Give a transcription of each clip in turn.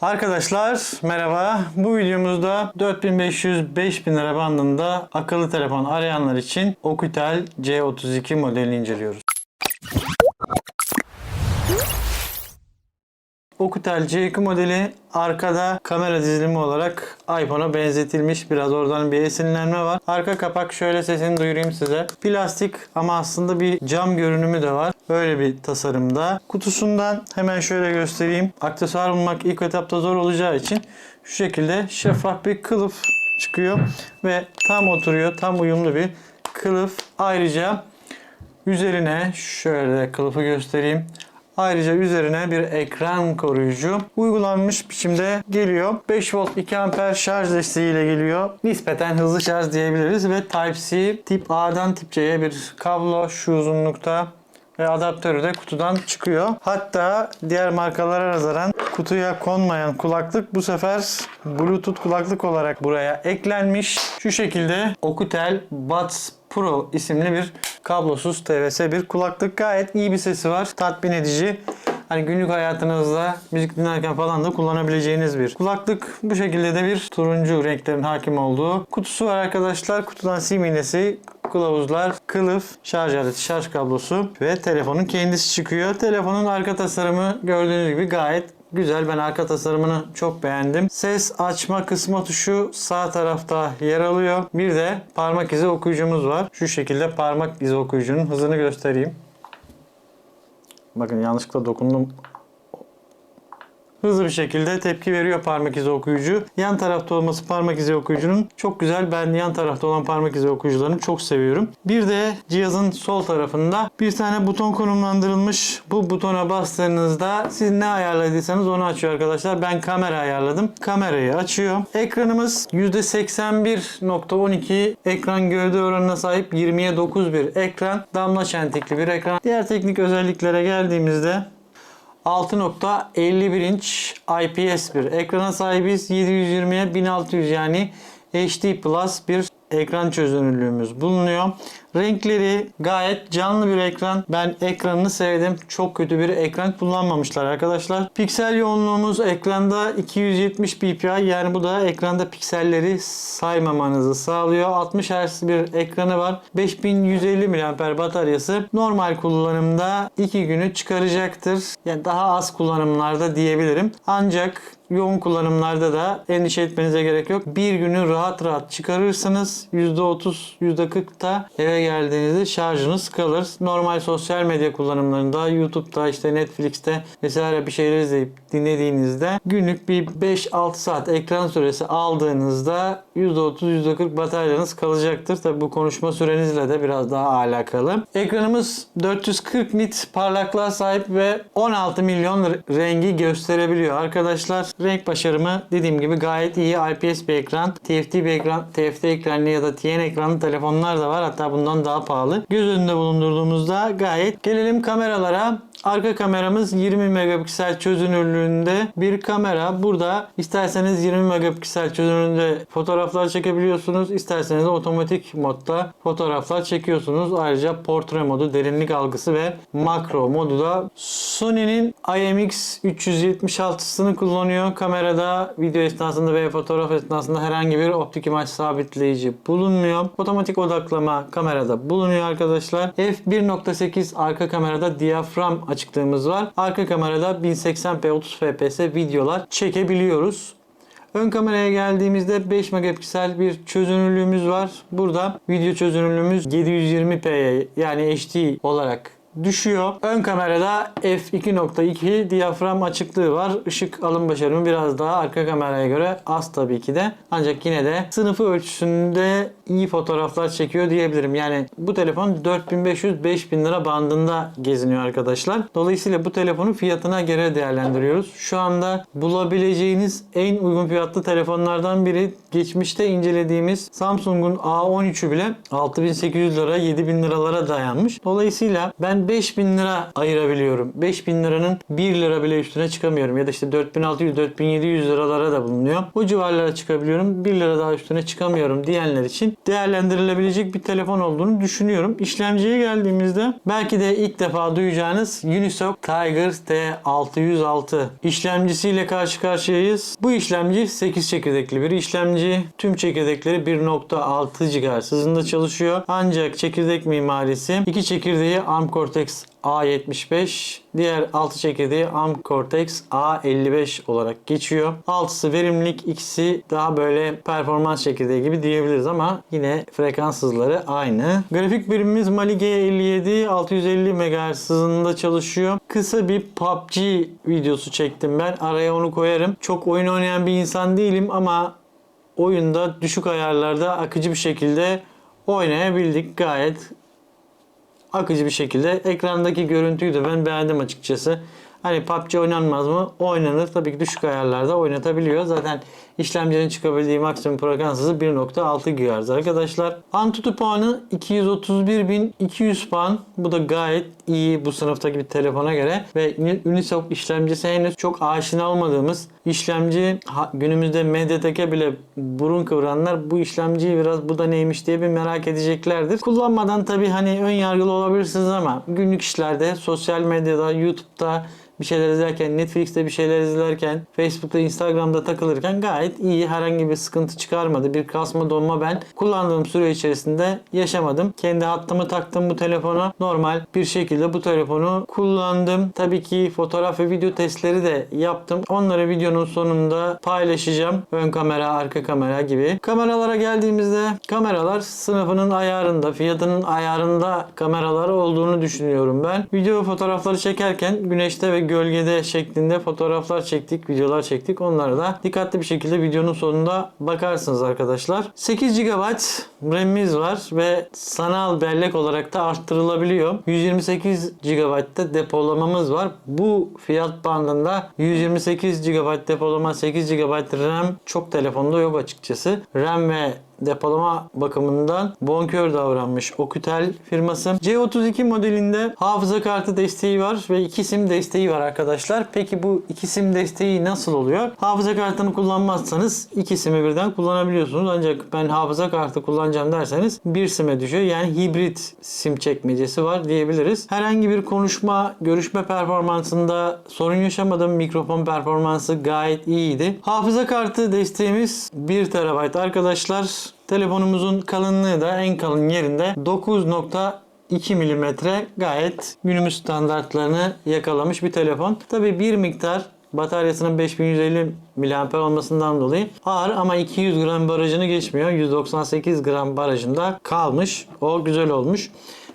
Arkadaşlar merhaba. Bu videomuzda 4500-5000 lira bandında akıllı telefon arayanlar için Okutel C32 modelini inceliyoruz. Okutel C2 modeli arkada kamera dizilimi olarak iPhone'a benzetilmiş. Biraz oradan bir esinlenme var. Arka kapak şöyle sesini duyurayım size. Plastik ama aslında bir cam görünümü de var. Böyle bir tasarımda. Kutusundan hemen şöyle göstereyim. Aksesuar bulmak ilk etapta zor olacağı için şu şekilde şeffaf bir kılıf çıkıyor ve tam oturuyor. Tam uyumlu bir kılıf. Ayrıca Üzerine şöyle kılıfı göstereyim. Ayrıca üzerine bir ekran koruyucu uygulanmış biçimde geliyor. 5 volt 2 amper şarj desteğiyle geliyor. Nispeten hızlı şarj diyebiliriz ve Type-C tip A'dan tip C'ye bir kablo şu uzunlukta ve adaptörü de kutudan çıkıyor. Hatta diğer markalara nazaran kutuya konmayan kulaklık bu sefer Bluetooth kulaklık olarak buraya eklenmiş. Şu şekilde Okutel Buds Pro isimli bir kablosuz TVS bir kulaklık. Gayet iyi bir sesi var. Tatmin edici. Hani günlük hayatınızda müzik dinlerken falan da kullanabileceğiniz bir kulaklık. Bu şekilde de bir turuncu renklerin hakim olduğu kutusu var arkadaşlar. Kutudan sim iğnesi, kılavuzlar, kılıf, şarj aleti, şarj kablosu ve telefonun kendisi çıkıyor. Telefonun arka tasarımı gördüğünüz gibi gayet Güzel. Ben arka tasarımını çok beğendim. Ses açma kısma tuşu sağ tarafta yer alıyor. Bir de parmak izi okuyucumuz var. Şu şekilde parmak izi okuyucunun hızını göstereyim. Bakın yanlışlıkla dokundum. Hızlı bir şekilde tepki veriyor parmak izi okuyucu. Yan tarafta olması parmak izi okuyucunun çok güzel. Ben yan tarafta olan parmak izi okuyucularını çok seviyorum. Bir de cihazın sol tarafında bir tane buton konumlandırılmış. Bu butona bastığınızda siz ne ayarladıysanız onu açıyor arkadaşlar. Ben kamera ayarladım. Kamerayı açıyor. Ekranımız %81.12 ekran gövde oranına sahip 20'ye 9 bir ekran. Damla çentikli bir ekran. Diğer teknik özelliklere geldiğimizde 6.51 inç IPS bir ekrana sahibiz. 720'ye 1600 yani HD Plus bir ekran çözünürlüğümüz bulunuyor. Renkleri gayet canlı bir ekran. Ben ekranını sevdim. Çok kötü bir ekran kullanmamışlar arkadaşlar. Piksel yoğunluğumuz ekranda 270 ppi yani bu da ekranda pikselleri saymamanızı sağlıyor. 60 Hz bir ekranı var. 5150 mAh bataryası. Normal kullanımda 2 günü çıkaracaktır. Yani daha az kullanımlarda diyebilirim. Ancak yoğun kullanımlarda da endişe etmenize gerek yok. Bir günü rahat rahat çıkarırsınız. %30, %40'da eve geldiğinizde şarjınız kalır. Normal sosyal medya kullanımlarında YouTube'da işte Netflix'te vesaire bir şeyler izleyip dinlediğinizde günlük bir 5-6 saat ekran süresi aldığınızda %30, %40 bataryanız kalacaktır. Tabi bu konuşma sürenizle de biraz daha alakalı. Ekranımız 440 nit parlaklığa sahip ve 16 milyon rengi gösterebiliyor arkadaşlar. Renk başarımı dediğim gibi gayet iyi. IPS bir ekran. TFT bir ekran. TFT ekranlı ya da TN ekranlı telefonlar da var. Hatta bundan daha pahalı. Göz önünde bulundurduğumuzda gayet. Gelelim kameralara. Arka kameramız 20 megapiksel çözünürlüğünde bir kamera. Burada isterseniz 20 megapiksel çözünürlüğünde fotoğraflar çekebiliyorsunuz. İsterseniz otomatik modda fotoğraflar çekiyorsunuz. Ayrıca portre modu, derinlik algısı ve makro modu da Sony'nin IMX 376'sını kullanıyor. Kamerada video esnasında veya fotoğraf esnasında herhangi bir optik imaj sabitleyici bulunmuyor. Otomatik odaklama kamerada bulunuyor arkadaşlar. F1.8 arka kamerada diyafram açıklığımız var. Arka kamerada 1080p 30 fps videolar çekebiliyoruz. Ön kameraya geldiğimizde 5 megapiksel bir çözünürlüğümüz var. Burada video çözünürlüğümüz 720p'ye yani HD olarak düşüyor. Ön kamerada f2.2 diyafram açıklığı var. Işık alım başarımı biraz daha arka kameraya göre az tabii ki de. Ancak yine de sınıfı ölçüsünde iyi fotoğraflar çekiyor diyebilirim. Yani bu telefon 4500-5000 lira bandında geziniyor arkadaşlar. Dolayısıyla bu telefonun fiyatına göre değerlendiriyoruz. Şu anda bulabileceğiniz en uygun fiyatlı telefonlardan biri geçmişte incelediğimiz Samsung'un A13'ü bile 6800 lira 7000 liralara dayanmış. Dolayısıyla ben ben 5000 lira ayırabiliyorum. 5000 liranın 1 lira bile üstüne çıkamıyorum. Ya da işte 4600-4700 liralara da bulunuyor. O civarlara çıkabiliyorum. 1 lira daha üstüne çıkamıyorum diyenler için değerlendirilebilecek bir telefon olduğunu düşünüyorum. İşlemciye geldiğimizde belki de ilk defa duyacağınız Unisoc Tiger T606 işlemcisiyle karşı karşıyayız. Bu işlemci 8 çekirdekli bir işlemci. Tüm çekirdekleri 1.6 GHz hızında çalışıyor. Ancak çekirdek mimarisi iki çekirdeği ARM Cortex A75, diğer 6 çekirdeği ARM Cortex A55 olarak geçiyor. Altısı verimlilik, ikisi daha böyle performans çekirdeği gibi diyebiliriz ama yine frekans hızları aynı. Grafik birimimiz Mali G57 650 MHz hızında çalışıyor. Kısa bir PUBG videosu çektim ben. Araya onu koyarım. Çok oyun oynayan bir insan değilim ama oyunda düşük ayarlarda akıcı bir şekilde oynayabildik. Gayet akıcı bir şekilde. Ekrandaki görüntüyü de ben beğendim açıkçası. Hani PUBG oynanmaz mı? Oynanır. Tabii ki düşük ayarlarda oynatabiliyor. Zaten işlemcinin çıkabildiği maksimum frekans hızı 1.6 GHz arkadaşlar. Antutu puanı 231.200 puan. Bu da gayet iyi bu sınıftaki bir telefona göre. Ve Unisoc işlemcisi henüz çok aşina olmadığımız işlemci günümüzde MediaTek'e bile burun kıvıranlar bu işlemciyi biraz bu da neymiş diye bir merak edeceklerdir. Kullanmadan tabii hani ön yargılı olabilirsiniz ama günlük işlerde sosyal medyada, YouTube'da bir şeyler izlerken, Netflix'te bir şeyler izlerken, Facebook'ta, Instagram'da takılırken gayet iyi. Herhangi bir sıkıntı çıkarmadı. Bir kasma donma ben kullandığım süre içerisinde yaşamadım. Kendi hattımı taktım bu telefona. Normal bir şekilde bu telefonu kullandım. Tabii ki fotoğraf ve video testleri de yaptım. Onları videonun sonunda paylaşacağım. Ön kamera, arka kamera gibi. Kameralara geldiğimizde kameralar sınıfının ayarında, fiyatının ayarında kameralar olduğunu düşünüyorum ben. Video fotoğrafları çekerken güneşte ve gölgede şeklinde fotoğraflar çektik, videolar çektik. Onlara da dikkatli bir şekilde videonun sonunda bakarsınız arkadaşlar. 8 GB RAM'imiz var ve sanal bellek olarak da arttırılabiliyor. 128 GB'da depolamamız var. Bu fiyat bandında 128 GB depolama, 8 GB RAM çok telefonda yok açıkçası. RAM ve depolama bakımından bonkör davranmış Okutel firması. C32 modelinde hafıza kartı desteği var ve iki sim desteği var arkadaşlar. Peki bu iki sim desteği nasıl oluyor? Hafıza kartını kullanmazsanız iki simi birden kullanabiliyorsunuz. Ancak ben hafıza kartı kullanacağım derseniz bir sime düşüyor. Yani hibrit sim çekmecesi var diyebiliriz. Herhangi bir konuşma, görüşme performansında sorun yaşamadım. Mikrofon performansı gayet iyiydi. Hafıza kartı desteğimiz 1 TB arkadaşlar. Telefonumuzun kalınlığı da en kalın yerinde 9.2 milimetre gayet günümüz standartlarını yakalamış bir telefon. Tabi bir miktar bataryasının 5150 mAh olmasından dolayı ağır ama 200 gram barajını geçmiyor. 198 gram barajında kalmış. O güzel olmuş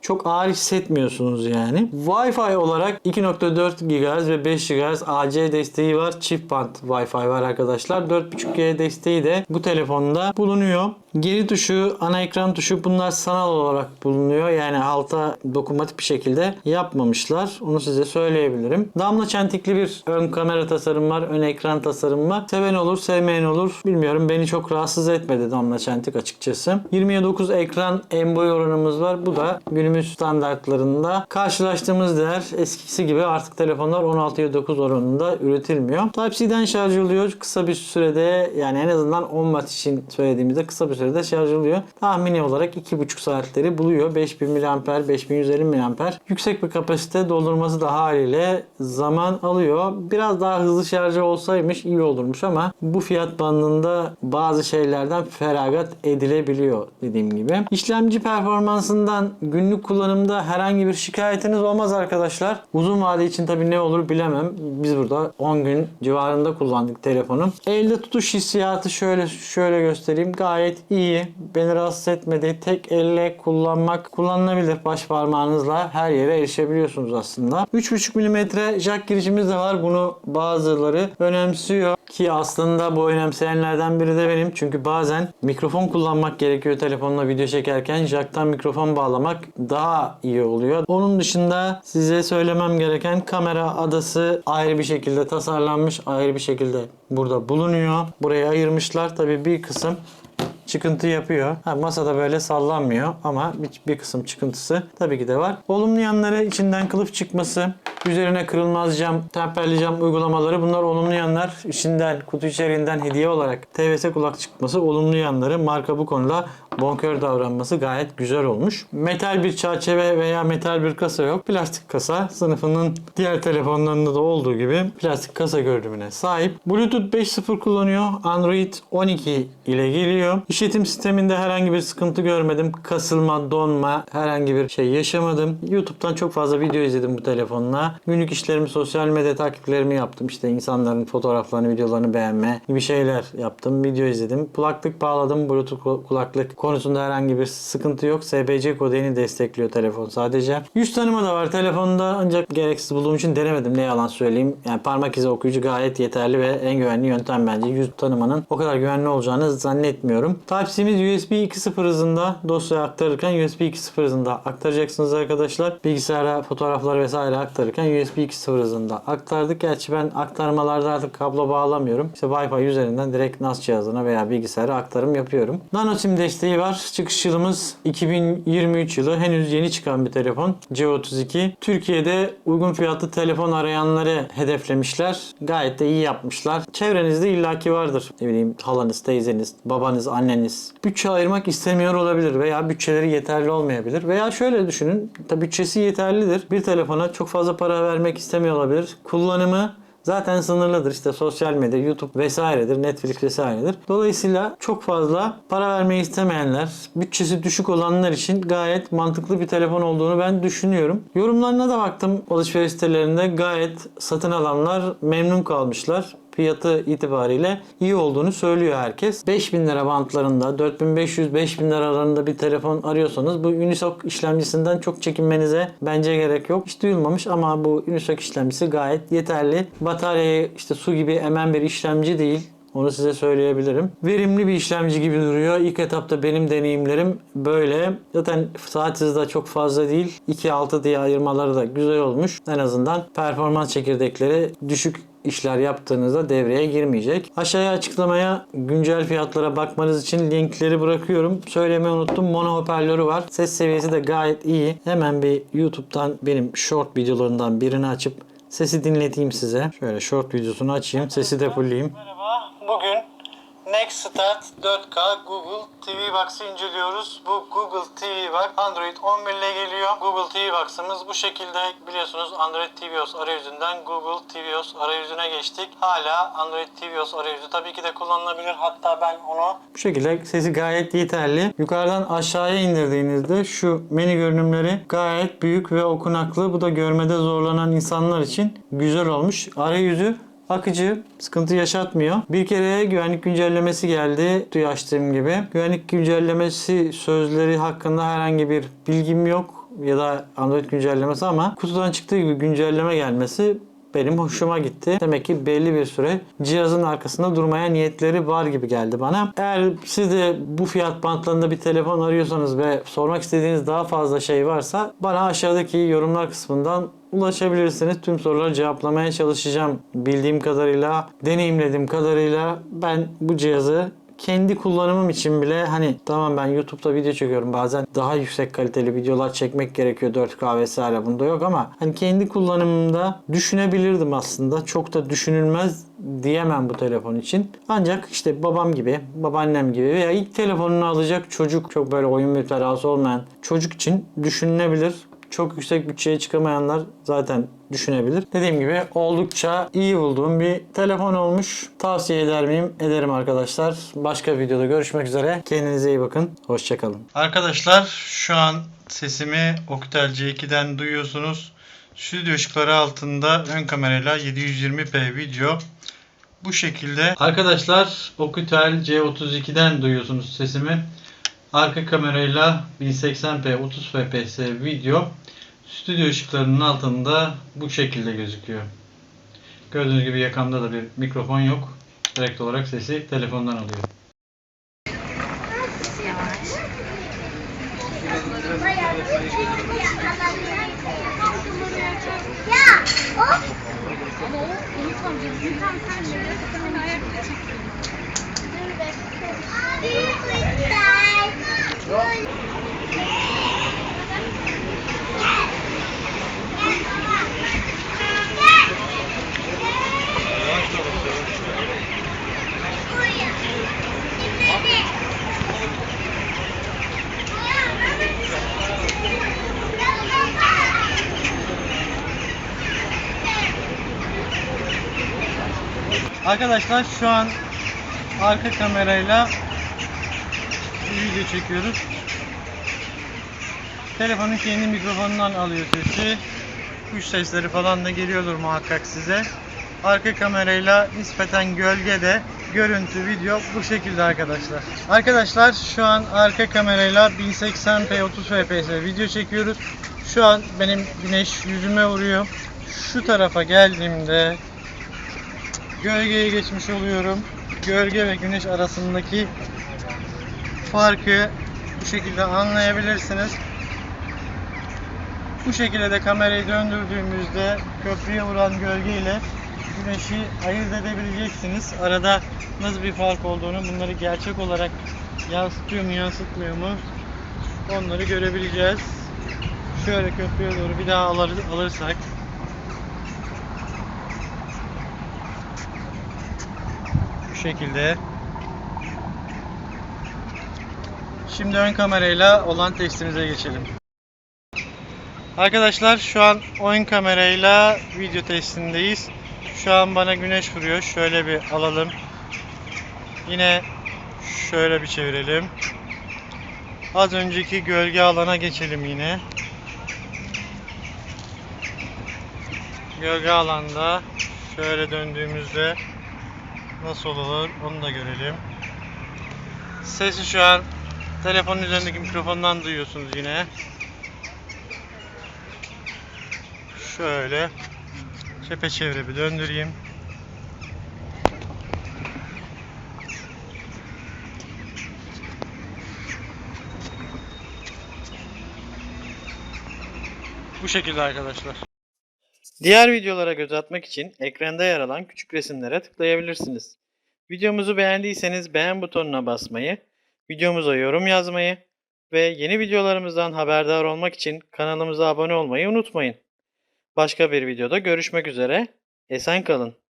çok ağır hissetmiyorsunuz yani. Wi-Fi olarak 2.4 GHz ve 5 GHz AC desteği var. Çift band Wi-Fi var arkadaşlar. 4.5G desteği de bu telefonda bulunuyor. Geri tuşu, ana ekran tuşu bunlar sanal olarak bulunuyor. Yani alta dokunmatik bir şekilde yapmamışlar. Onu size söyleyebilirim. Damla çentikli bir ön kamera tasarım var. Ön ekran tasarım var. Seven olur, sevmeyen olur. Bilmiyorum beni çok rahatsız etmedi damla çentik açıkçası. 20'ye 9 ekran en boy oranımız var. Bu da günümüz standartlarında karşılaştığımız değer eskisi gibi artık telefonlar 16'ya 9 oranında üretilmiyor. Type-C'den şarj oluyor. Kısa bir sürede yani en azından 10 watt için söylediğimizde kısa bir sürede şarj oluyor. Tahmini olarak 2,5 saatleri buluyor. 5000 mAh, 5150 mAh. Yüksek bir kapasite doldurması da haliyle zaman alıyor. Biraz daha hızlı şarjı olsaymış iyi olurmuş ama bu fiyat bandında bazı şeylerden feragat edilebiliyor dediğim gibi. İşlemci performansından günlük kullanımda herhangi bir şikayetiniz olmaz arkadaşlar. Uzun vade için tabii ne olur bilemem. Biz burada 10 gün civarında kullandık telefonu. Elde tutuş hissiyatı şöyle şöyle göstereyim. Gayet iyi. Beni rahatsız etmedi. Tek elle kullanmak kullanılabilir. Baş parmağınızla her yere erişebiliyorsunuz aslında. 3.5 mm jack girişimiz de var. Bunu bazıları önemsiyor ki aslında bu önemseyenlerden biri de benim. Çünkü bazen mikrofon kullanmak gerekiyor telefonla video çekerken. Jack'tan mikrofon bağlamak daha iyi oluyor. Onun dışında size söylemem gereken kamera adası ayrı bir şekilde tasarlanmış. Ayrı bir şekilde burada bulunuyor. Buraya ayırmışlar. Tabii bir kısım çıkıntı yapıyor. Ha, masada böyle sallanmıyor ama bir, bir kısım çıkıntısı tabii ki de var. Olumlu yanları içinden kılıf çıkması, üzerine kırılmaz cam, temperli cam uygulamaları bunlar olumlu yanlar. İçinden, kutu içeriğinden hediye olarak TVS kulak çıkması olumlu yanları. Marka bu konuda bonkör davranması gayet güzel olmuş. Metal bir çerçeve veya metal bir kasa yok. Plastik kasa sınıfının diğer telefonlarında da olduğu gibi plastik kasa görünümüne sahip. Bluetooth 5.0 kullanıyor. Android 12 ile geliyor. İşletim sisteminde herhangi bir sıkıntı görmedim. Kasılma, donma herhangi bir şey yaşamadım. YouTube'dan çok fazla video izledim bu telefonla. Günlük işlerimi, sosyal medya takiplerimi yaptım. İşte insanların fotoğraflarını, videolarını beğenme gibi şeyler yaptım. Video izledim. Kulaklık bağladım. Bluetooth kulaklık konusunda herhangi bir sıkıntı yok. SBC kodeni destekliyor telefon sadece. Yüz tanıma da var telefonda ancak gereksiz bulduğum için denemedim ne yalan söyleyeyim. Yani parmak izi okuyucu gayet yeterli ve en güvenli yöntem bence. Yüz tanımanın o kadar güvenli olacağını zannetmiyorum. Type-C'miz USB 2.0 hızında dosyaya aktarırken USB 2.0 hızında aktaracaksınız arkadaşlar. Bilgisayara fotoğraflar vesaire aktarırken USB 2.0 hızında aktardık. Gerçi ben aktarmalarda artık kablo bağlamıyorum. İşte Wi-Fi üzerinden direkt NAS cihazına veya bilgisayara aktarım yapıyorum. Nano SIM desteği var. Çıkış yılımız 2023 yılı. Henüz yeni çıkan bir telefon. C32. Türkiye'de uygun fiyatlı telefon arayanları hedeflemişler. Gayet de iyi yapmışlar. Çevrenizde illaki vardır. Ne bileyim halanız, teyzeniz, babanız, anneniz. Bütçe ayırmak istemiyor olabilir veya bütçeleri yeterli olmayabilir. Veya şöyle düşünün. Tabi bütçesi yeterlidir. Bir telefona çok fazla para vermek istemiyor olabilir. Kullanımı zaten sınırlıdır. İşte sosyal medya, YouTube vesairedir, Netflix vesairedir. Dolayısıyla çok fazla para vermeyi istemeyenler, bütçesi düşük olanlar için gayet mantıklı bir telefon olduğunu ben düşünüyorum. Yorumlarına da baktım alışveriş sitelerinde gayet satın alanlar memnun kalmışlar fiyatı itibariyle iyi olduğunu söylüyor herkes. 5000 lira bantlarında 4500-5000 lira arasında bir telefon arıyorsanız bu Unisoc işlemcisinden çok çekinmenize bence gerek yok. Hiç duyulmamış ama bu Unisoc işlemcisi gayet yeterli. Bataryayı işte su gibi emen bir işlemci değil. Onu size söyleyebilirim. Verimli bir işlemci gibi duruyor. İlk etapta benim deneyimlerim böyle. Zaten saat hızı da çok fazla değil. 2.6 diye ayırmaları da güzel olmuş. En azından performans çekirdekleri düşük işler yaptığınızda devreye girmeyecek. Aşağıya açıklamaya güncel fiyatlara bakmanız için linkleri bırakıyorum. Söylemeyi unuttum. Mono hoparlörü var. Ses seviyesi de gayet iyi. Hemen bir YouTube'dan benim short videolarından birini açıp sesi dinleteyim size. Şöyle short videosunu açayım. Sesi de fullleyeyim. Merhaba. Bugün Next Start 4K Google TV Box'ı inceliyoruz. Bu Google TV Box Android 11 ile geliyor. Google TV Box'ımız bu şekilde biliyorsunuz Android tvOS arayüzünden Google tvOS arayüzüne geçtik. Hala Android tvOS arayüzü tabii ki de kullanılabilir. Hatta ben onu bu şekilde sesi gayet yeterli. Yukarıdan aşağıya indirdiğinizde şu menü görünümleri gayet büyük ve okunaklı. Bu da görmede zorlanan insanlar için güzel olmuş. Arayüzü akıcı, sıkıntı yaşatmıyor. Bir kere güvenlik güncellemesi geldi. Kutuyu açtığım gibi. Güvenlik güncellemesi sözleri hakkında herhangi bir bilgim yok ya da Android güncellemesi ama kutudan çıktığı gibi güncelleme gelmesi benim hoşuma gitti. Demek ki belli bir süre cihazın arkasında durmaya niyetleri var gibi geldi bana. Eğer siz de bu fiyat bantlarında bir telefon arıyorsanız ve sormak istediğiniz daha fazla şey varsa bana aşağıdaki yorumlar kısmından ulaşabilirsiniz. Tüm soruları cevaplamaya çalışacağım. Bildiğim kadarıyla, deneyimlediğim kadarıyla ben bu cihazı kendi kullanımım için bile hani tamam ben YouTube'da video çekiyorum bazen daha yüksek kaliteli videolar çekmek gerekiyor 4K vesaire bunda yok ama hani kendi kullanımımda düşünebilirdim aslında çok da düşünülmez diyemem bu telefon için. Ancak işte babam gibi, babaannem gibi veya ilk telefonunu alacak çocuk çok böyle oyun müptelası olmayan çocuk için düşünülebilir. Çok yüksek bütçeye çıkamayanlar zaten düşünebilir. Dediğim gibi oldukça iyi bulduğum bir telefon olmuş. Tavsiye eder miyim? Ederim arkadaşlar. Başka videoda görüşmek üzere. Kendinize iyi bakın. Hoşçakalın. Arkadaşlar şu an sesimi Octel C2'den duyuyorsunuz. Stüdyo ışıkları altında ön kamerayla 720p video. Bu şekilde. Arkadaşlar Octel C32'den duyuyorsunuz sesimi. Arka kamerayla 1080p 30 fps video stüdyo ışıklarının altında bu şekilde gözüküyor. Gördüğünüz gibi yakamda da bir mikrofon yok. Direkt olarak sesi telefondan alıyor. Ya, hop. Ama o unutmayacağız. Tam sen şöyle sakın ayakta çekin. Dur bekle. Abi, Arkadaşlar şu an arka kamerayla video çekiyoruz. Telefonun kendi mikrofonundan alıyor sesi. Kuş sesleri falan da geliyordur muhakkak size. Arka kamerayla nispeten gölgede görüntü, video bu şekilde arkadaşlar. Arkadaşlar şu an arka kamerayla 1080p 30 fps video çekiyoruz. Şu an benim güneş yüzüme vuruyor. Şu tarafa geldiğimde gölgeye geçmiş oluyorum. Gölge ve güneş arasındaki farkı bu şekilde anlayabilirsiniz. Bu şekilde de kamerayı döndürdüğümüzde köprüye vuran gölgeyle güneşi ayırt edebileceksiniz. Arada nasıl bir fark olduğunu, bunları gerçek olarak yansıtıyor mu, yansıtmıyor mu onları görebileceğiz. Şöyle köprüye doğru bir daha alır, alırsak bu şekilde Şimdi ön kamerayla olan testimize geçelim. Arkadaşlar şu an oyun kamerayla video testindeyiz. Şu an bana güneş vuruyor. Şöyle bir alalım. Yine şöyle bir çevirelim. Az önceki gölge alana geçelim yine. Gölge alanda şöyle döndüğümüzde nasıl olur onu da görelim. Sesi şu an telefonun üzerindeki mikrofondan duyuyorsunuz yine. Şöyle çepeçevre bir döndüreyim. Bu şekilde arkadaşlar. Diğer videolara göz atmak için ekranda yer alan küçük resimlere tıklayabilirsiniz. Videomuzu beğendiyseniz beğen butonuna basmayı, videomuza yorum yazmayı ve yeni videolarımızdan haberdar olmak için kanalımıza abone olmayı unutmayın. Başka bir videoda görüşmek üzere. Esen kalın.